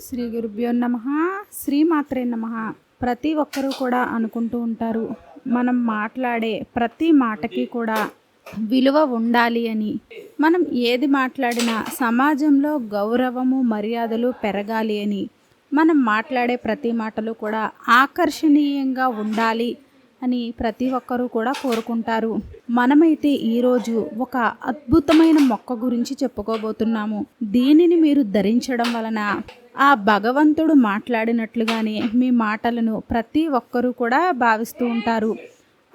శ్రీ గురుభ్యో నమ శ్రీమాత్రే నమ. ప్రతి ఒక్కరూ కూడా అనుకుంటూ ఉంటారు మనం మాట్లాడే ప్రతి మాటకి కూడా విలువ ఉండాలి అని. మనం ఏది మాట్లాడినా సమాజంలో గౌరవము మర్యాదలు పెరగాలి అని. మనం మాట్లాడే ప్రతి మాటలు కూడా ఆకర్షణీయంగా ఉండాలి అని ప్రతి ఒక్కరూ కూడా కోరుకుంటారు. మనమైతే ఈరోజు ఒక అద్భుతమైన మొక్క గురించి చెప్పుకోబోతున్నాము. దీనిని మీరు ధరించడం వలన ఆ భగవంతుడు మాట్లాడినట్లుగానే మీ మాటలను ప్రతి ఒక్కరూ కూడా భావిస్తూ ఉంటారు.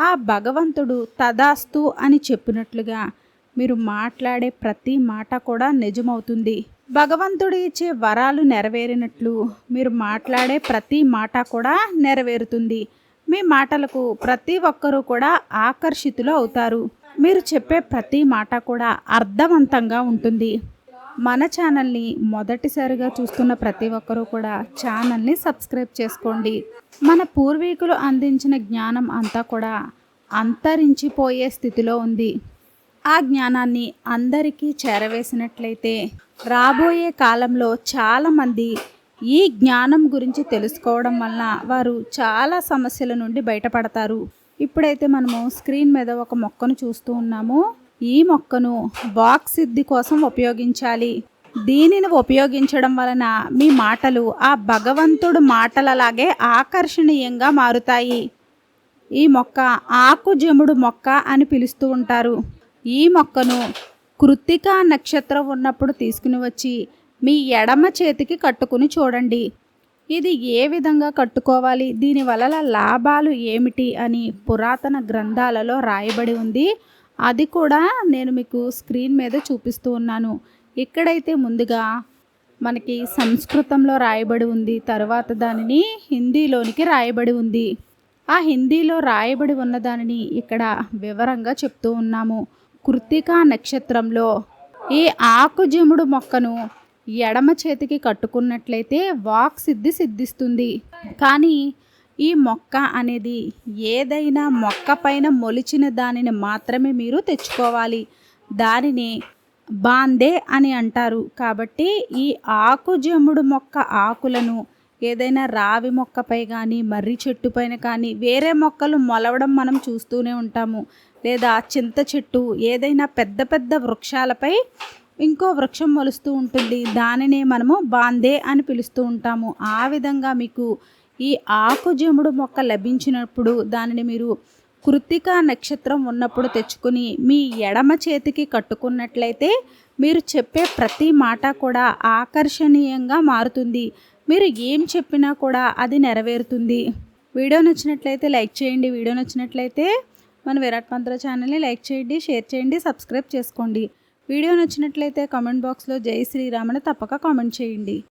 ఆ భగవంతుడు తదాస్తు అని చెప్పినట్లుగా మీరు మాట్లాడే ప్రతి మాట కూడా నిజమవుతుంది. భగవంతుడు ఇచ్చే వరాలు నెరవేరినట్లు మీరు మాట్లాడే ప్రతి మాట కూడా నెరవేరుతుంది. మీ మాటలకు ప్రతి ఒక్కరూ కూడా ఆకర్షితులు అవుతారు. మీరు చెప్పే ప్రతి మాట కూడా అర్థవంతంగా ఉంటుంది. మన ఛానల్ని మొదటిసారిగా చూస్తున్న ప్రతి ఒక్కరూ కూడా ఛానల్ని సబ్స్క్రైబ్ చేసుకోండి. మన పూర్వీకులు అందించిన జ్ఞానం అంతా కూడా అంతరించిపోయే స్థితిలో ఉంది. ఆ జ్ఞానాన్ని అందరికీ చేరవేసినట్లయితే రాబోయే కాలంలో చాలామంది ఈ జ్ఞానం గురించి తెలుసుకోవడం వలన వారు చాలా సమస్యల నుండి బయటపడతారు. ఇప్పుడైతే మనము స్క్రీన్ మీద ఒక మొక్కను చూస్తూ ఉన్నాము. ఈ మొక్కను వాక్ సిద్ధి కోసం ఉపయోగించాలి. దీనిని ఉపయోగించడం వలన మీ మాటలు ఆ భగవంతుడు మాటలలాగే ఆకర్షణీయంగా మారుతాయి. ఈ మొక్క ఆకు జముడు మొక్క అని పిలుస్తూ ఉంటారు. ఈ మొక్కను కృత్తికా నక్షత్రం ఉన్నప్పుడు తీసుకుని వచ్చి మీ ఎడమ చేతికి కట్టుకుని చూడండి. ఇది ఏ విధంగా కట్టుకోవాలి? దీని వలన లాభాలు ఏమిటి? అని పురాతన గ్రంథాలలో రాయబడి ఉంది. అది కూడా నేను మీకు స్క్రీన్ మీద చూపిస్తూ ఉన్నాను. ఇక్కడైతే ముందుగా మనకి సంస్కృతంలో రాయబడి ఉంది. తర్వాత దానిని హిందీలోనికి రాయబడి ఉంది. ఆ హిందీలో రాయబడి ఉన్న దానిని ఇక్కడ వివరంగా చెప్తూ ఉన్నాము. కృత్తికా నక్షత్రంలో ఈ ఆకుజముడు మొక్కను ఎడమ చేతికి కట్టుకున్నట్లయితే వాక్ సిద్ధి సిద్ధిస్తుంది. కానీ ఈ మొక్క అనేది ఏదైనా మొక్క పైన మొలిచిన దానిని మాత్రమే మీరు తెచ్చుకోవాలి. దానిని బాందే అని అంటారు. కాబట్టి ఈ ఆకుజముడు మొక్క ఆకులను ఏదైనా రావి మొక్కపై కానీ మర్రి చెట్టు పైన కానీ వేరే మొక్కలు మొలవడం మనం చూస్తూనే ఉంటాము. లేదా చింత చెట్టు ఏదైనా పెద్ద పెద్ద వృక్షాలపై ఇంకో వృక్షం మొలుస్తూ ఉంటుంది. దానినే మనము బాందే అని పిలుస్తూ ఉంటాము. ఆ విధంగా మీకు ఈ ఆకుజముడు మొక్క లభించినప్పుడు దానిని మీరు కృత్తికా నక్షత్రం ఉన్నప్పుడు తెచ్చుకుని మీ ఎడమ చేతికి కట్టుకున్నట్లయితే మీరు చెప్పే ప్రతి మాట కూడా ఆకర్షణీయంగా మారుతుంది. మీరు ఏం చెప్పినా కూడా అది నెరవేరుతుంది. వీడియో నచ్చినట్లయితే లైక్ చేయండి. వీడియో నచ్చినట్లయితే మన విరాట్ మంత్ర ఛానల్ని లైక్ చేయండి షేర్ చేయండి సబ్స్క్రైబ్ చేసుకోండి. వీడియో నచ్చినట్లయితే కామెంట్ బాక్స్లో జై శ్రీరామని తప్పక కామెంట్ చేయండి.